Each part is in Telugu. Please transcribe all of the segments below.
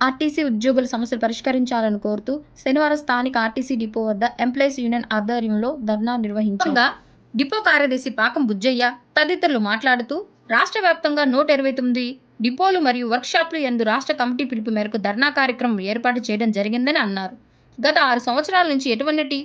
ఆర్టీసీ ఉద్యోగుల సమస్యలు పరిష్కరించాలని కోరుతూ శనివారం స్థానిక ఆర్టీసీ డిపో వద్ద ఎంప్లాయీస్ యూనియన్ ఆధ్వర్యంలో ధర్నా నిర్వహించగా డిపో కార్యదర్శి పాకం బుజ్జయ్య తదితరులు మాట్లాడుతూ రాష్ట్ర వ్యాప్తంగా నూట ఇరవై తొమ్మిది డిపోలు మరియు వర్క్షాప్లు ఎందు రాష్ట్ర కమిటీ పిలుపు మేరకు ధర్నా కార్యక్రమం ఏర్పాటు చేయడం జరిగిందని అన్నారు. గత ఆరు సంవత్సరాల నుంచి ఎటువంటి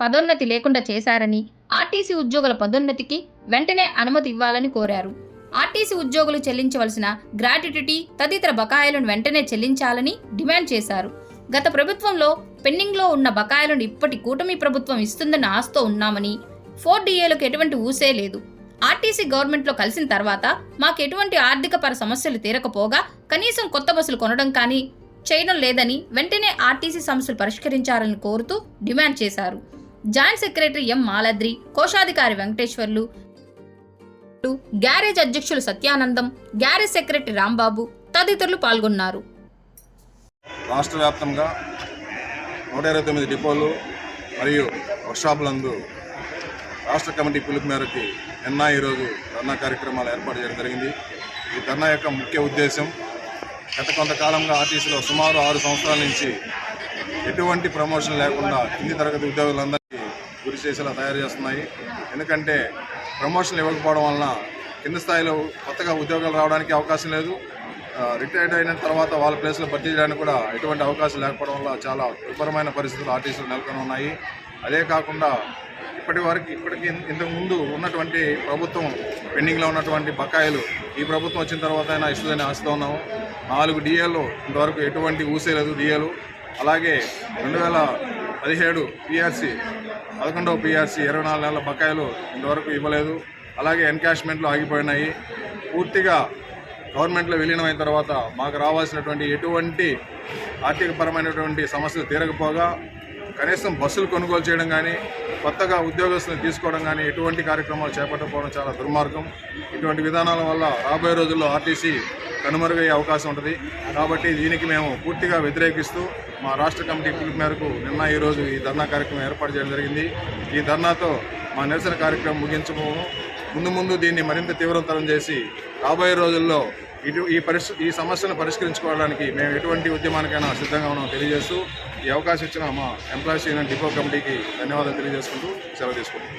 పదోన్నతి లేకుండా చేశారని ఆర్టీసీ ఉద్యోగుల పదోన్నతికి వెంటనే అనుమతి ఇవ్వాలని కోరారు. ఆర్టీసీ ఉద్యోగులు చెల్లించవలసిన గ్రాట్యుటీ తదితర బకాయిలను వెంటనే చెల్లించాలని డిమాండ్ చేశారు. గత ప్రభుత్వంలో పెండింగ్లో ఉన్న బకాయిలను ఇప్పటి కూటమి ప్రభుత్వం ఇస్తుందన్న ఆశతో ఉన్నామని ఫోర్ డిఏలకు ఎటువంటి ఊసే లేదు. ఆర్టీసీ గవర్నమెంట్లో కలిసిన తర్వాత మాకు ఎటువంటి ఆర్థిక పర సమస్యలు తీరకపోగా కనీసం కొత్త బస్సులు కొనడం కానీ చేయడం లేదని వెంటనే ఆర్టీసీ సమస్యలు పరిష్కరించాలని కోరుతూ డిమాండ్ చేశారు. జాయింట్ సెక్రటరీ ఎం మాలద్రి కోశాధికారి వెంకటేశ్వర్లు గ్యారేజ్ అధ్యక్షులు సత్యానందం గ్యారేజ్ సెక్రటరీ రాంబాబు తదితరులు పాల్గొన్నారు. రాష్ట్ర వ్యాప్తంగా నూట ఇరవై తొమ్మిది డిపోలు మరియు వర్క్షాపులందు రాష్ట్ర కమిటీ పిలుపు మేరకు నిన్న ఈరోజు ధర్నా కార్యక్రమాలు ఏర్పాటు చేయడం జరిగింది. ఈ ధర్నా యొక్క ముఖ్య ఉద్దేశం గత కొంతకాలంగా ఆర్టీసీలో సుమారు ఆరు సంవత్సరాల నుంచి ఎటువంటి ప్రమోషన్ లేకుండా కింది తరగతి ఉద్యోగులందరూ చేసేలా తయారు చేస్తున్నాయి. ఎందుకంటే ప్రమోషన్లు ఇవ్వకపోవడం వలన కింద స్థాయిలో కొత్తగా ఉద్యోగాలు రావడానికి అవకాశం లేదు. రిటైర్డ్ అయిన తర్వాత వాళ్ళ ప్లేస్లో భర్తీ చేయడానికి కూడా ఎటువంటి అవకాశం లేకపోవడం వల్ల చాలా దుర్భరమైన పరిస్థితులు ఆర్టీసీలు నెలకొని ఉన్నాయి. అదే కాకుండా ఇప్పటి వరకు ఇప్పటికి ఇంతకుముందు ఉన్నటువంటి ప్రభుత్వం పెండింగ్లో ఉన్నటువంటి బకాయిలు ఈ ప్రభుత్వం వచ్చిన తర్వాత అయినా ఇస్తుందని ఆశతో ఉన్నాము. నాలుగు డిఏలు ఇంతవరకు ఎటువంటి ఊసే లేదు డిఏలు. అలాగే రెండు వేల పదిహేడు పిఆర్సీ పదకొండవ పిఆర్సీ ఇరవై నాలుగు నెలల బకాయిలు ఇంతవరకు ఇవ్వలేదు. అలాగే ఎన్కాష్మెంట్లు ఆగిపోయినాయి. పూర్తిగా గవర్నమెంట్లో విలీనమైన తర్వాత మాకు రావాల్సినటువంటి ఎటువంటి ఆర్థికపరమైనటువంటి సమస్యలు తీరకపోగా కనీసం బస్సులు కొనుగోలు చేయడం కానీ కొత్తగా ఉద్యోగస్తులను తీసుకోవడం కానీ ఎటువంటి కార్యక్రమాలు చేపట్టకపోవడం చాలా దుర్మార్గం. ఇటువంటి విధానాల వల్ల రాబోయే రోజుల్లో ఆర్టీసీ కనుమరుగయ్యే అవకాశం ఉంటుంది. కాబట్టి దీనికి మేము పూర్తిగా వ్యతిరేకిస్తూ మా రాష్ట్ర కమిటీ పిలుపు మేరకు నిన్న ఈరోజు ఈ ధర్నా కార్యక్రమం ఏర్పాటు చేయడం జరిగింది. ఈ ధర్నాతో మా నిరసన కార్యక్రమం ముగించుకోము ముందు ముందు దీన్ని మరింత తీవ్రతరం చేసి రాబోయే రోజుల్లో ఇటు ఈ పరిస్థితి ఈ సమస్యను పరిష్కరించుకోవడానికి మేము ఎటువంటి ఉద్యమానికైనా సిద్ధంగా ఉన్నాం తెలియజేస్తూ ఈ అవకాశం ఇచ్చిన మా ఎంప్లాయీస్ యూనియన్ డిపో కమిటీకి ధన్యవాదాలు తెలియజేసుకుంటూ సెలవు తీసుకుంటాం